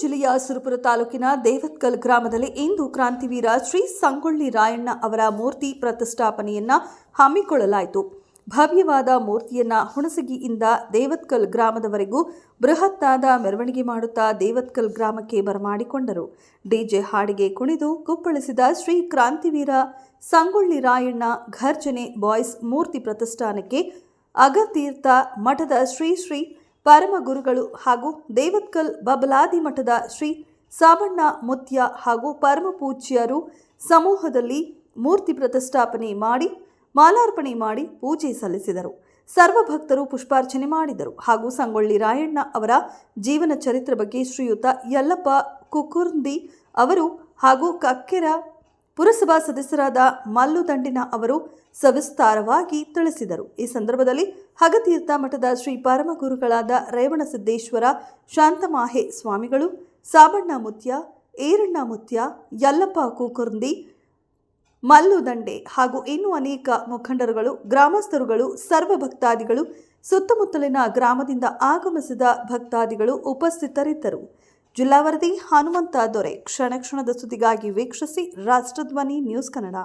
ಜಿಲ್ಲೆಯ ಸುರಪುರ ತಾಲೂಕಿನ ದೇವತ್ಕಲ್ ಗ್ರಾಮದಲ್ಲಿ ಇಂದು ಕ್ರಾಂತಿವೀರ ಶ್ರೀ ಸಂಗೊಳ್ಳಿ ರಾಯಣ್ಣ ಅವರ ಮೂರ್ತಿ ಪ್ರತಿಷ್ಠಾಪನೆಯನ್ನ ಹಮ್ಮಿಕೊಳ್ಳಲಾಯಿತು. ಭವ್ಯವಾದ ಮೂರ್ತಿಯನ್ನ ಹುಣಸಗಿಯಿಂದ ದೇವತ್ಕಲ್ ಗ್ರಾಮದವರೆಗೂ ಬೃಹತ್ತಾದ ಮೆರವಣಿಗೆ ಮಾಡುತ್ತಾ ದೇವತ್ಕಲ್ ಗ್ರಾಮಕ್ಕೆ ಬರಮಾಡಿಕೊಂಡರು. ಡಿಜೆ ಹಾಡಿಗೆ ಕುಣಿದು ಕುಪ್ಪಳಿಸಿದ ಶ್ರೀ ಕ್ರಾಂತಿವೀರ ಸಂಗೊಳ್ಳಿ ರಾಯಣ್ಣ ಘರ್ಜನೆ ಬಾಯ್ಸ್ ಮೂರ್ತಿ ಪ್ರತಿಷ್ಠಾನಕ್ಕೆ ಅಗತೀರ್ಥ ಮಠದ ಶ್ರೀ ಶ್ರೀ ಪರಮ ಗುರುಗಳು ಹಾಗೂ ದೇವತ್ಕಲ್ ಬಬಲಾದಿ ಮಠದ ಶ್ರೀ ಸಾಬಣ್ಣ ಮುತ್ಯ ಹಾಗೂ ಪರಮ ಪೂಜ್ಯರು ಸಮೂಹದಲ್ಲಿ ಮೂರ್ತಿ ಪ್ರತಿಷ್ಠಾಪನೆ ಮಾಡಿ, ಮಾಲಾರ್ಪಣೆ ಮಾಡಿ ಪೂಜೆ ಸಲ್ಲಿಸಿದರು. ಸರ್ವ ಭಕ್ತರು ಪುಷ್ಪಾರ್ಚನೆ ಮಾಡಿದರು. ಹಾಗೂ ಸಂಗೊಳ್ಳಿ ರಾಯಣ್ಣ ಅವರ ಜೀವನ ಚರಿತ್ರೆ ಬಗ್ಗೆ ಶ್ರೀಯುತ ಯಲ್ಲಪ್ಪ ಕುಕುರ್ಂದಿ ಅವರು ಹಾಗೂ ಕಕ್ಕೆರ ಪುರಸಭಾ ಸದಸ್ಯರಾದ ಮಲ್ಲು ದಂಡಿನ ಅವರು ಸವಿಸ್ತಾರವಾಗಿ ತಿಳಿಸಿದರು. ಈ ಸಂದರ್ಭದಲ್ಲಿ ಹಗತೀರ್ಥ ಮಠದ ಶ್ರೀ ಪರಮಗುರುಗಳಾದ ರೇವಣಸಿದ್ದೇಶ್ವರ ಶಾಂತಮಾಹೆ ಸ್ವಾಮಿಗಳು, ಸಾಬಣ್ಣ ಮುತ್ಯ, ಏರಣ್ಣ ಮುತ್ಯ, ಯಲ್ಲಪ್ಪ ಕೂಕುರ್ಂದಿ, ಮಲ್ಲು ದಂಡೆ ಹಾಗೂ ಇನ್ನೂ ಅನೇಕ ಮುಖಂಡರುಗಳು, ಗ್ರಾಮಸ್ಥರುಗಳು ಸರ್ವ ಭಕ್ತಾದಿಗಳು ಸುತ್ತಮುತ್ತಲಿನ ಗ್ರಾಮದಿಂದ ಆಗಮಿಸಿದ ಭಕ್ತಾದಿಗಳು ಉಪಸ್ಥಿತರಿದ್ದರು. ಜಿಲ್ಲಾ ವರದಿ ಹನುಮಂತ ದೊರೆ ಕ್ಷಣ ಕ್ಷಣದ ಸುದ್ದಿಗಾಗಿ ವೀಕ್ಷಿಸಿ ರಾಷ್ಟ್ರಧ್ವನಿ ನ್ಯೂಸ್ ಕನ್ನಡ.